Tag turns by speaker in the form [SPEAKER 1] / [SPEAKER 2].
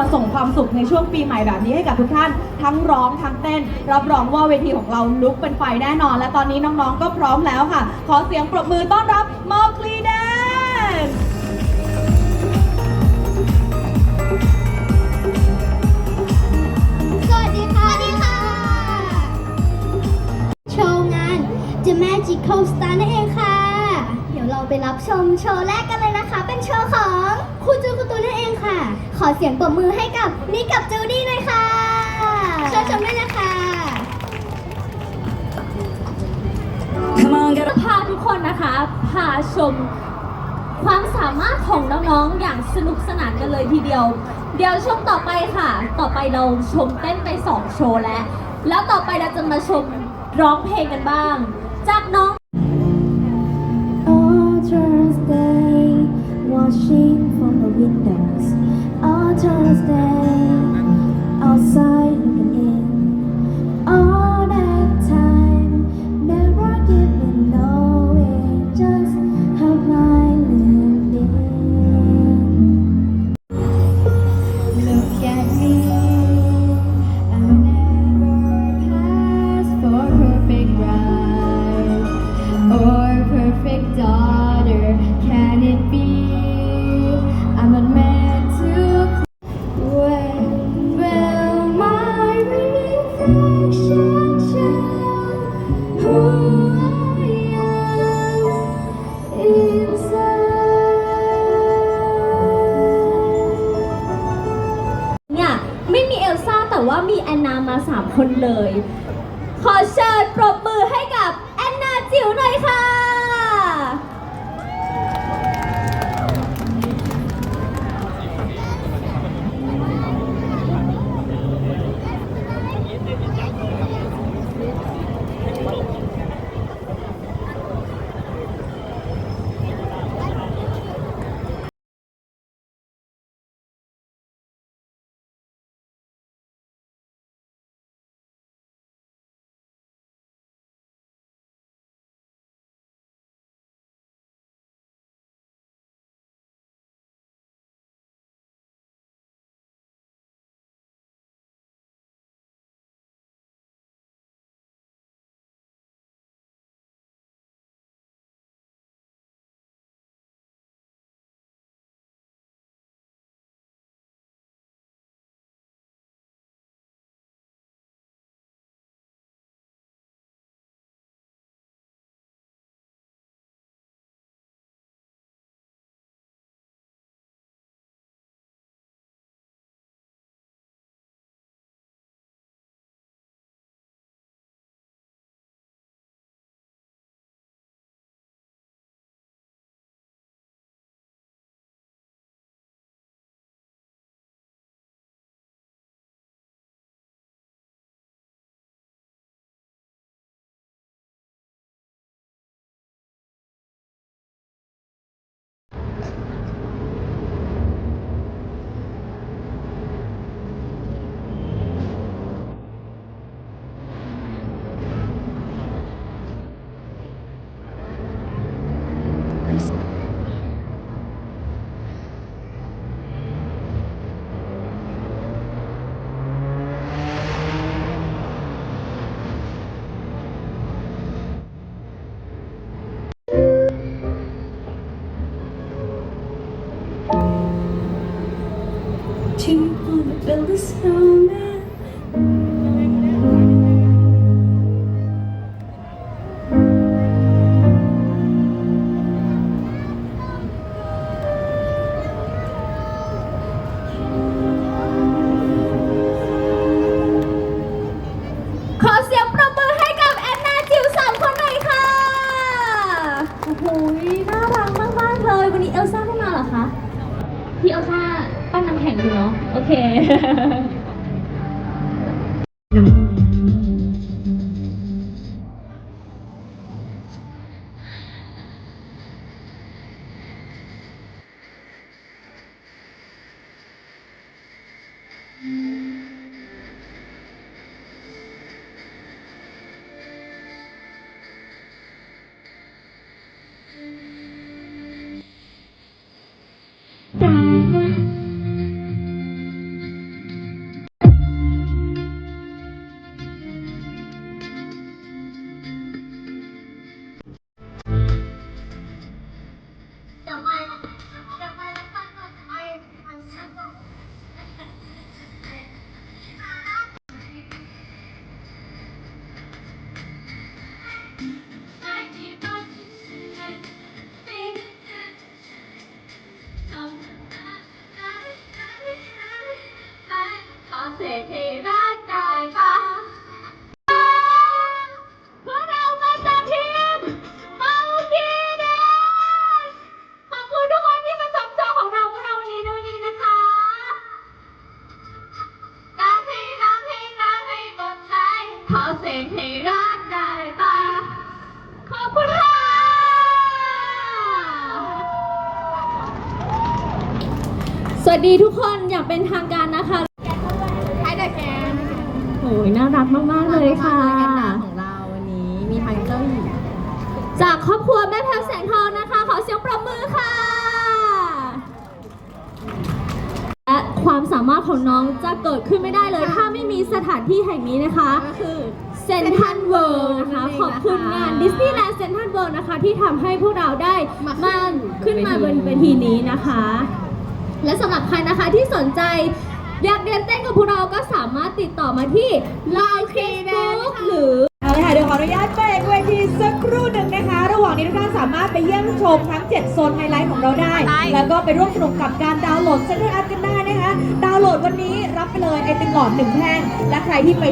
[SPEAKER 1] มาส่งความสุขในช่วงปีใหม่แบบนี้ให้กับทุกท่านทั้งร้องทั้งเต้น รับรองว่าเวทีของเราลุกเป็นไฟแน่นอน และตอนนี้น้องๆก็พร้อมแล้วค่ะ ขอเสียงปรบมือต้อนรับมอคลีแดน
[SPEAKER 2] สวัสดีค่ะ สวัสดีค่ะ โชว์งาน The Magical Star ราไปรับชมโชว์แรกกันเลยนะคะ เป็นโชว์ของคุณจูคุณตูนนั่นเองค่ะ ขอเสียงปรบมือให้กับนิกกับจูดี้หน่อยค่ะเชิญชมด้วยนะคะ
[SPEAKER 3] จะพาทุกคนนะคะพาชมความสามารถของน้องๆ อย่างสนุกสนานกันเลยทีเดียว เดี๋ยวชมต่อไปค่ะ ต่อไปเราชมเต้นไป2โชว์แล้ว แล้วต่อไปเราจะมาชมร้องเพลงกันบ้าง จากน้อง she คนเลย ขอเชิญปรบ
[SPEAKER 1] build a snowman?
[SPEAKER 3] Khói เสียงปรบมือให้กับแอนนาจิ๋วสามคนหน่อยค่ะ โอ้โหน่ารักมากๆเลย วันนี้เอลซ่าไม่มาเหรอคะ พี่เอลซ่า ปั้นน้ำแข็งอยู่เนาะ โอเค
[SPEAKER 2] Thank
[SPEAKER 3] ขอเสียงที่รักได้ปะขอบคุณค่ะสวัสดีทุกคนอย่างเป็นทางการนะคะ
[SPEAKER 1] ไฮเดอแกน
[SPEAKER 3] โอ้ยน่ารักมาก ๆ เลยค่ะ
[SPEAKER 1] ของเราวันนี้มีทางเจ้าหญิง
[SPEAKER 3] จากครอบครัวแม่แพรวแสงทองนะคะ ขอเสียงปรบมือค่ะ และความสามารถของน้องจะเกิดขึ้นไม่ได้เลย ถ้าไม่มีสถานที่แห่งนี้นะคะ
[SPEAKER 1] ก็คือ
[SPEAKER 3] เซนทันเวิลด์นะคะ
[SPEAKER 1] นั่นเองนะคะ
[SPEAKER 3] ขอบคุณงานดิสนีย์แลนด์เซนทันเวิลด์นะคะ ที่ทำให้พวกเราได้
[SPEAKER 1] มา
[SPEAKER 3] มา
[SPEAKER 1] ขึ้
[SPEAKER 3] ขึ้
[SPEAKER 1] น
[SPEAKER 3] นมา
[SPEAKER 1] บบน
[SPEAKER 3] น
[SPEAKER 1] เว
[SPEAKER 3] เว
[SPEAKER 1] ที
[SPEAKER 3] ที
[SPEAKER 1] นี้
[SPEAKER 3] นี้นะคะ และสำหรับใครนะคะที่สนใจอยากเรียนเต้นกับพวกเราก็สามารถติดต่อมาที่ Line Facebook หรือ
[SPEAKER 1] เอาเลยค่ะเดี๋ยวขออนุญาตเบรกเวทีสักครู่หนึ่งนะคะ ระหว่างนี้ทุกท่านสามารถไปเยี่ยมชมทั้ง 7 โซนไฮไลท์ของเราได้ แล้วก็ไปร่วมสนุกกับการดาวน์โหลดเซ็นทรัลแอปกันได้นะคะ ดาวน์โหลดวันนี้รับไปเลยไอติมหลอดหนึ่งแท่งและใครที่ไป